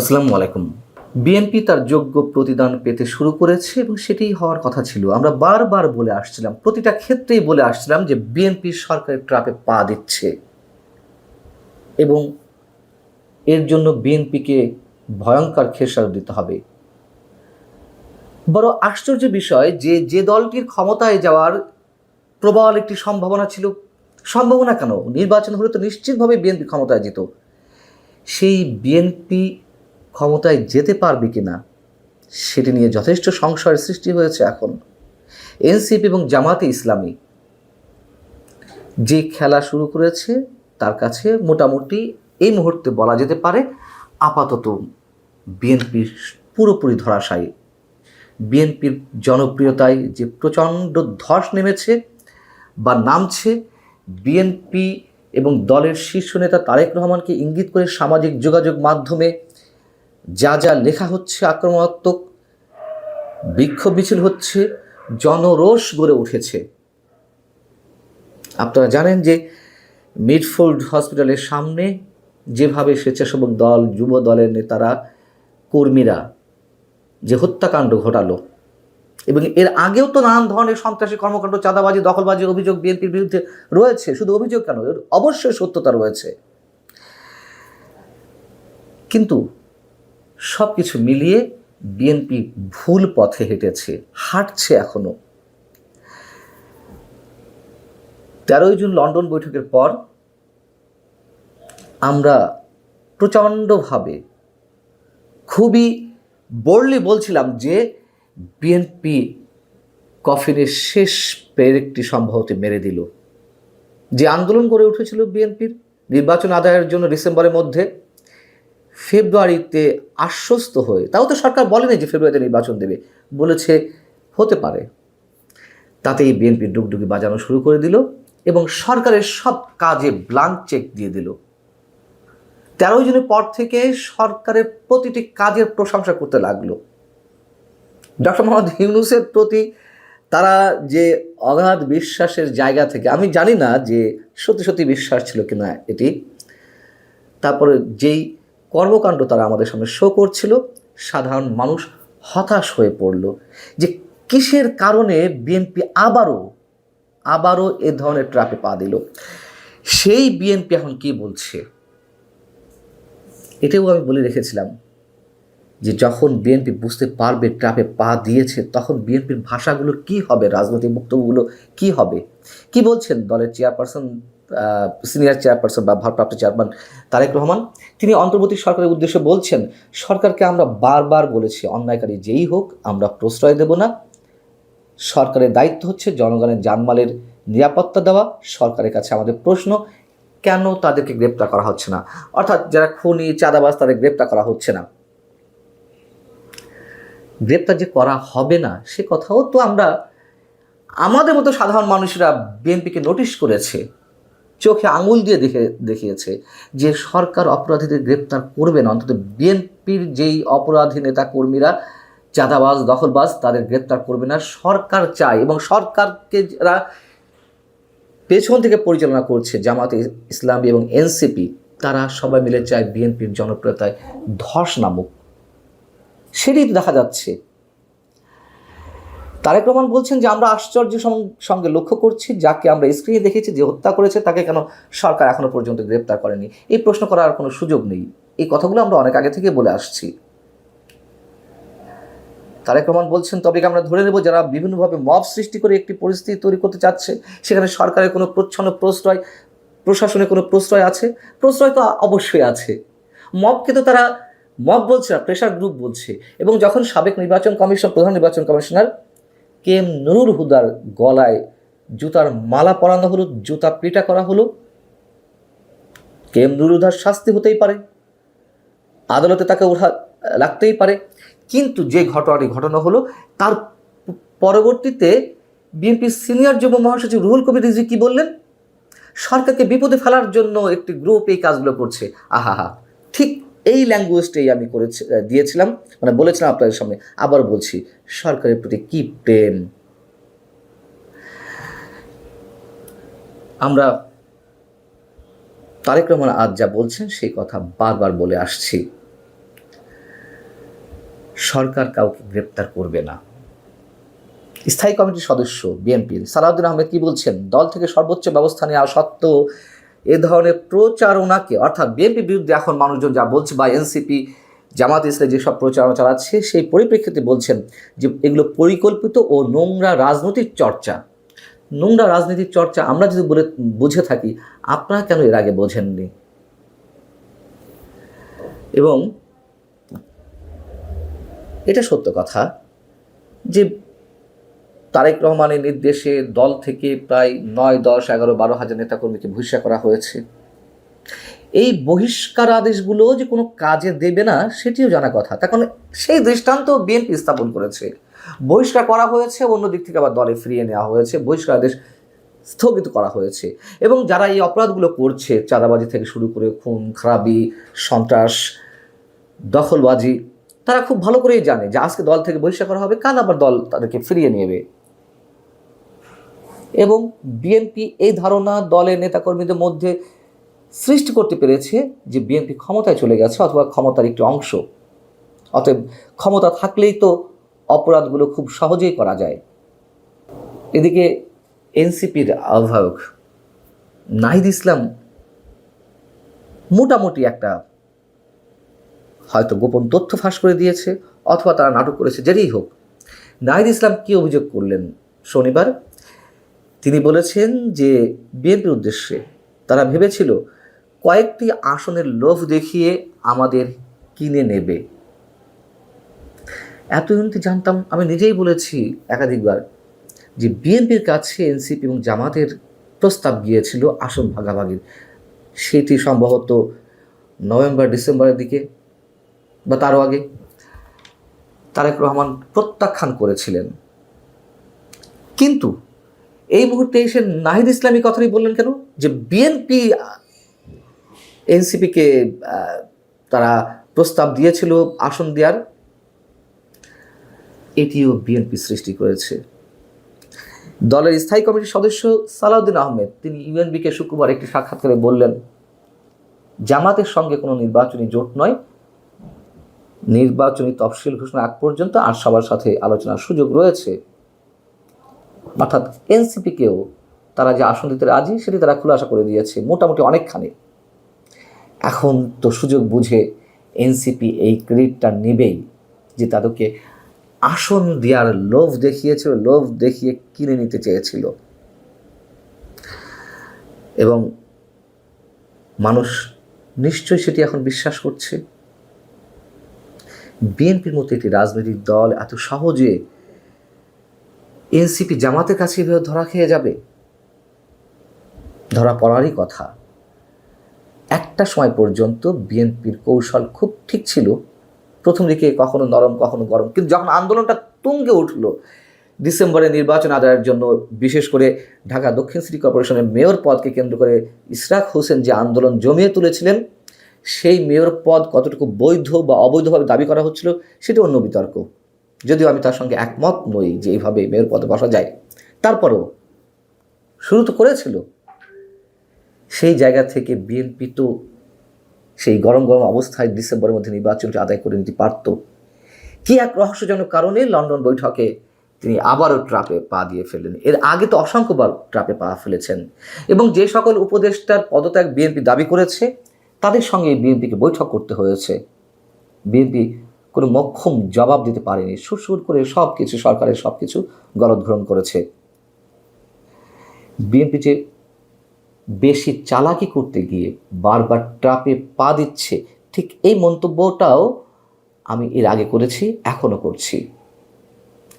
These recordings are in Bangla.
আসসালামু আলাইকুম। বিএনপি তার যোগ্য প্রতিদান পেতে শুরু করেছে এবং সেটাই হওয়ার কথা ছিল। আমরা বারবার বলে আসছিলাম, প্রতিটা ক্ষেত্রেই বলে আসছিলাম যে বিএনপি সরকারের ট্রাপে পা দিচ্ছে। এবং এর জন্য বিএনপিকে ভয়ঙ্কর খেসার দিতে হবে। বড় আশ্চর্য বিষয় যে যে দলটির ক্ষমতায় যাওয়ার প্রবল একটি সম্ভাবনা ছিল। সম্ভাবনা কেন? নির্বাচন হলে তো নিশ্চিতভাবে বিএনপি ক্ষমতায় যেত। সেই বিএনপি ক্ষমতায় যেতে পারবে কি না সেটি নিয়ে যথেষ্ট সংশয়ের সৃষ্টি হয়েছে এখন। এনসিপি এবং জামাতে ইসলামী যে খেলা শুরু করেছে, তার কাছে মোটামুটি এই মুহূর্তে বলা যেতে পারে আপাতত বিএনপি পুরোপুরি ধরাশায়ী। বিএনপির জনপ্রিয়তায় যে প্রচণ্ড ধস নেমেছে বা নামছে, বিএনপি এবং দলের শীর্ষ নেতা তারেক রহমানকে ইঙ্গিত করে সামাজিক যোগাযোগ মাধ্যমে যা যা লেখা হচ্ছে আক্রমণাত্মক, বিক্ষোভ মিছিল হচ্ছে, জনরোষ গড়ে উঠেছে। আপনারা জানেন যে মিডফোল্ড হসপিটালের সামনে যেভাবে স্বেচ্ছাসেবক দল, যুব দলের নেতারা, কর্মীরা যে হত্যাকাণ্ড ঘটালো এবং এর আগেও তো নানান ধরনের সন্ত্রাসী কর্মকাণ্ড, চাঁদাবাজি দখলবাজি অভিযোগ বিএনপির বিরুদ্ধে রয়েছে। শুধু অভিযোগ কেন? এর অবশ্যই সত্যতা রয়েছে। কিন্তু সব কিছু মিলিয়ে বিএনপি ভুল পথে হেঁটেছে, হাঁটছে এখনও। তেরোই জুন লন্ডন বৈঠকের পর আমরা প্রচণ্ডভাবে খুবই বোল্ডলি বলছিলাম যে বিএনপি কফিনের শেষ পেরেকটি সম্ভবত মেরে দিল। যে আন্দোলন গড়ে উঠেছিল বিএনপির নির্বাচন আদায়ের জন্য ডিসেম্বরের মধ্যে ফেব্রুয়ারিতে আশ্বস্ত হয়ে, তাও তো সরকার বলেনি যে ফেব্রুয়ারিতে নির্বাচন দেবে, বলেছে হতে পারে। তাতেই বিএনপি ডুগডুগি বাজানো শুরু করে দিল এবং সরকারের সব কাজে ব্লাঙ্ক চেক দিয়ে দিল। তেরোই জনের পর থেকে সরকারের প্রতিটি কাজের প্রশংসা করতে লাগল। ডক্টর মোহাম্মদ ইউনুসের প্রতি তারা যে অগাধ বিশ্বাসের জায়গা থেকে, আমি জানি না যে সত্যি সত্যি বিশ্বাস ছিল কিনা এটি, তারপরে যেই কর্মকাণ্ড তারা আমাদের সামনে শো করছিল। সাধারণ মানুষ হতাশ হয়ে পড়ল যে কিসের কারণে বিএনপি আবারও আবারও এ ধরনের ট্রাপে পা দিল। সেই বিএনপি এখন কি বলছে? এটাও আমি বলে রেখেছিলাম যে যখন বিএনপি বুঝতে পারবে ট্রাপে পা দিয়েছে, তখন বিএনপির ভাষাগুলো কি হবে, রাজনৈতিক বক্তব্যগুলো কি হবে? কি বলছেন দলের চেয়ারপারসন সিনিয়র চেয়ারপারসন বা ভারপ্রাপ্ত চেয়ারম্যান তারেক রহমান, তিনি অন্তর্বর্তী সরকারের উদ্দেশ্যে বলছেন, সরকারকে আমরা বারবার বলেছি, অন্যায়কারী যেই হোক, আমরা প্রশ্রয় দেব না। সরকারের দায়িত্ব হচ্ছে জনগণের জানমালের নিরাপত্তা দেওয়া। সরকারের কাছে আমাদের প্রশ্ন, কেন তাদেরকে গ্রেপ্তার করা হচ্ছে না? অর্থাৎ যারা খুনি, চাঁদাবাজ, তাদের গ্রেপ্তার করা হচ্ছে না। গ্রেপ্তার যে করা হবে না, সে কথাও তো আমরা, আমাদের মতো সাধারণ মানুষরা বিএনপিকে নোটিশ করেছে। চোখে আঙুল দিয়ে দেখে, দেখিয়েছে যে সরকার অপরাধীদের গ্রেপ্তার করবে না অন্তত বিএনপির যেই অপরাধী নেতা কর্মীরা চাঁদাবাজ, দখলবাজ, তাদের গ্রেপ্তার করবে না। সরকার চায় এবং সরকারকে যারা পেছন থেকে পরিচালনা করছে জামাতে ইসলামী এবং এনসিপি, তারা সবাই মিলে চায় বিএনপির জনপ্রিয়তায় ধস নামুক। সেটি দেখা যাচ্ছে। তারেক রহমান বলছেন যে, আমরা আশ্চর্য সঙ্গে লক্ষ্য করছি, যাকে আমরা স্ক্রিনে দেখেছি যে হত্যা করেছে, তাকে কেন সরকার এখনও পর্যন্ত গ্রেপ্তার করেনি? এই প্রশ্ন করার কোনো সুযোগ নেই। এই কথাগুলো আমরা অনেক আগে থেকে বলে আসছি। তারেক রহমান বলছেন, তবে আমরা ধরে নেব যারা বিভিন্নভাবে মব সৃষ্টি করে একটি পরিস্থিতি তৈরি করতে চাচ্ছে? সেখানে সরকারের কোনো প্রচ্ছন্ন প্রশ্রয়, প্রশাসনের কোনো প্রশ্রয় আছে? প্রশ্রয় তো অবশ্যই আছে। মবকে তো তারা, মব বলছে না প্রেশার গ্রুপ বলছে। এবং যখন সাবেক নির্বাচন কমিশন, প্রধান নির্বাচন কমিশনার কে এম নুরুল হুদার গলায় জুতার মালা পরানো হলো, জুতা পিটা করা হলো। কে এম নুরুল হুদার শাস্তি হতেই পারে, আদালতে তাকে ওঠা লাগতেই পারে। কিন্তু যে ঘটনাটি ঘটনা হলো, তার পরবর্তীতে বিএনপির সিনিয়র যুব মহাসচিব রুহুল কবির রিজি কি বললেন? সরকারকে বিপদে ফেলার জন্য একটি গ্রুপ এই কাজগুলো করছে। আহা হা ঠিক এই ল্যাঙ্গুয়েজটাই আমি করেছি দিয়েছিলাম। মানে বলেছিলাম আপনাদের সামনে, আবার বলছি, সরকারের প্রতি কি প্রেম? আমরা তারেক রহমান আজ যা বলছেন, সেই কথা বারবার বলে আসছি। সরকার কাউকে গ্রেপ্তার করবে না। স্থায়ী কমিটির সদস্য, বিএনপির সালাউদ্দিন আহমেদ কি বলছেন? দল থেকে সর্বোচ্চ ব্যবস্থা নেওয়া সত্ত্বেও এ ধরনের প্রচারণাকে, অর্থাৎ বিএনপি বিরুদ্ধে এখন মানুষজন যা বলছে বা এনসিপি, জামাত ইসলাম যেসব প্রচারণা চালাচ্ছে, সেই পরিপ্রেক্ষিতে বলছেন যে এগুলো পরিকল্পিত ও নোংরা রাজনৈতিক চর্চা। নোংরা রাজনীতির চর্চা আমরা যদি বলে, বুঝে থাকি, আপনারা কেন এর আগে বোঝেননি? এবং এটা সত্য কথা যে তারেক রহমানের নির্দেশে দল থেকে প্রায় নয়, দশ, এগারো, বারো হাজার নেতাকর্মীকে বহিষ্কার করা হয়েছে। এই বহিষ্কার আদেশগুলো যে কোনো কাজে দেবে না, সেটিও জানা কথা। তার কারণ সেই দৃষ্টান্ত বিএনপি স্থাপন করেছে। বহিষ্কার করা হয়েছে অন্য দিক থেকে আবার দলে ফিরিয়ে নেওয়া হয়েছে। বহিষ্কার আদেশ স্থগিত করা হয়েছে। এবং যারা এই অপরাধগুলো করছে, চাঁদাবাজি থেকে শুরু করে খুন, খারাপি, সন্ত্রাস, দখলবাজি, তারা খুব ভালো করেই জানে যে আজকে দল থেকে বহিষ্কার করা হবে, কাল আবার দল তাদেরকে ফিরিয়ে নেবে। এবং বিএনপি এই ধারণা দলের নেতাকর্মীদের মধ্যে সৃষ্টি করতে পেরেছে যে বিএনপি ক্ষমতায় চলে গেছে অথবা ক্ষমতার একটি অংশ। অতএব ক্ষমতা থাকলেই তো অপরাধগুলো খুব সহজেই করা যায়। এদিকে এনসিপির আহ্বায়ক নাহিদ ইসলাম মোটামুটি একটা হয়তো গোপন তথ্য ফাঁস করে দিয়েছে অথবা তারা নাটক করেছে যেটাই হোক। নাহিদ ইসলাম কী অভিযোগ করলেন শনিবার? তিনি বলেছেন যে বিএনপির উদ্দেশ্যে তারা ভেবেছিল কয়েকটি আসনের লোভ দেখিয়ে আমাদের কিনে নেবে। এত উন্নতি জানতাম, আমি নিজেই বলেছি একাধিকবার যে বিএনপির কাছে এনসিপি এবং জামাতের প্রস্তাব গিয়েছিল আসন ভাগাভাগির। সেটি সম্ভবত নভেম্বর, ডিসেম্বরের দিকে বা তারও আগে তারেক রহমান প্রত্যাখ্যান করেছিলেন। কিন্তু এই মুহূর্তে এসে নাহিদ ইসলামী কথাই বললেন কেন? যে বিএনপি এনসিপিকে তারা প্রস্তাব দিয়েছিল, আসন দেওয়ার এটিও বিএনপি সৃষ্টি করেছে। দলের স্থায়ী কমিটির সদস্য সালাউদ্দিন আহমেদ, তিনি ইউএনবিকে শুক্রবার একটি সাক্ষাৎকারে বললেন, জামাতের সঙ্গে কোনো নির্বাচনী জোট নয়। নির্বাচনী তফসিল ঘোষণা আগ পর্যন্ত আর সবার সাথে আলোচনার সুযোগ রয়েছে। অর্থাৎ এনসিপিকেও তারা যে আসন দিতে রাজি, সেটি তারা খুলাসা করে দিয়েছে মোটামুটি অনেকখানি। এখন তো সুযোগ বুঝে এনসিপি এই ক্রেডিটটা নেবেই, যে তাদেরকে আসন দেওয়ার লোভ দেখিয়েছিল, লোভ দেখিয়ে কিনে নিতে চেয়েছিল। এবং মানুষ নিশ্চয়ই সেটি এখন বিশ্বাস করছে। বিএনপির মতো একটি রাজনৈতিক দল এত সহজে এনসিপি জামাতের কাছে এভাবে ধরা খেয়ে যাবে? ধরা পড়ারই কথা। একটা সময় পর্যন্ত বিএনপির কৌশল খুব ঠিক ছিল। প্রথম দিকে কখনো নরম, কখনো গরম। কিন্তু যখন আন্দোলনটা তুঙ্গে উঠল, ডিসেম্বরে নির্বাচন আদায়ের জন্য বিশেষ করে ঢাকা দক্ষিণ সিটি কর্পোরেশনের মেয়র পদকে কেন্দ্র করে ইশরাক হোসেন যে আন্দোলন জমিয়ে তুলেছিলেন, সেই মেয়র পদ কতটুকু বৈধ বা অবৈধভাবে দাবি করা হচ্ছিল সেটা অন্য বিতর্ক। যদিও আমি তার সঙ্গে একমত নই যে এইভাবে মেয়র পদে বসা যায়। তারপরেও শুরু তো করেছিল। সেই জায়গা থেকে বিএনপি তো সেই গরম গরম অবস্থায় ডিসেম্বরের মধ্যে নির্বাচনটি আদায় করে নিতে পারত। কি এক রহস্যজনক কারণে লন্ডন বৈঠকে তিনি আবারও ট্রাপে পা দিয়ে ফেললেন। এর আগে তো অসংখ্যবার ট্রাপে পা ফেলেছেন। এবং যে সকল উপদেষ্টার পদত্যাগ বিএনপি দাবি করেছে, তাদের সঙ্গে বিএনপিকে বৈঠক করতে হয়েছে। বিএনপি কোনো মক্ষম জবাব দিতে পারেনি। সুর করে সব কিছু সরকারের সব কিছু গলদঘরণ করেছে। বিএনপি যে বেশি চালাকি করতে গিয়ে বারবার ট্রাপে পা দিচ্ছে, ঠিক এই মন্তব্যটাও আমি এর আগে করেছি, এখনও করছি।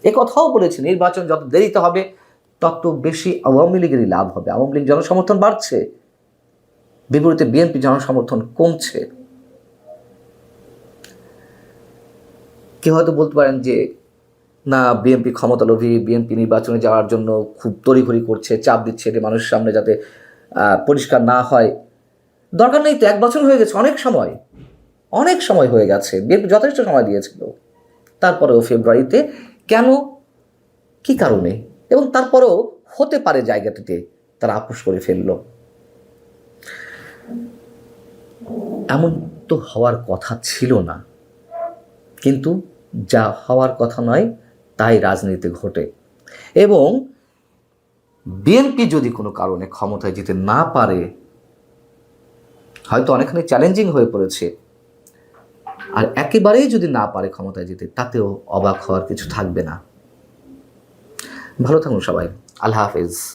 এ কথাও বলেছি, নির্বাচন যত দেরিতে হবে, তত বেশি আওয়ামী লীগেরই লাভ হবে। আওয়ামী লীগ জনসমর্থন বাড়ছে, বিপরীতে বিএনপি জনসমর্থন কমছে। কেউ হয়তো বলতে পারেন যে, না, বিএনপি ক্ষমতালোভী, বিএনপি নির্বাচনে যাওয়ার জন্য খুব তড়িঘড়ি করছে, চাপ দিচ্ছে এটি মানুষের সামনে যাতে পরিষ্কার না হয়। দরকার নেই তো, এক বছর হয়ে গেছে, অনেক সময় অনেক সময় হয়ে গেছে, বিএনপি যথেষ্ট সময় দিয়েছিল। তারপরেও ফেব্রুয়ারিতে কেন, কি কারণে, এবং তারপরেও হতে পারে জায়গাটিতে তারা আপোষ করে ফেলল। এমন তো হওয়ার কথা ছিল না, কিন্তু যা হওয়ার কথা নয়, তাই রাজনীতি ঘটে। এবং বিএনপি যদি কোনো কারণে ক্ষমতায় যেতে না পারে, হয়তো অনেকখানি চ্যালেঞ্জিং হয়ে পড়েছে। আর একেবারেই যদি না পারে ক্ষমতায় যেতে, তাতেও অবাক হওয়ার কিছু থাকবে না। ভালো থাকুন সবাই। আল্লাহ হাফেজ।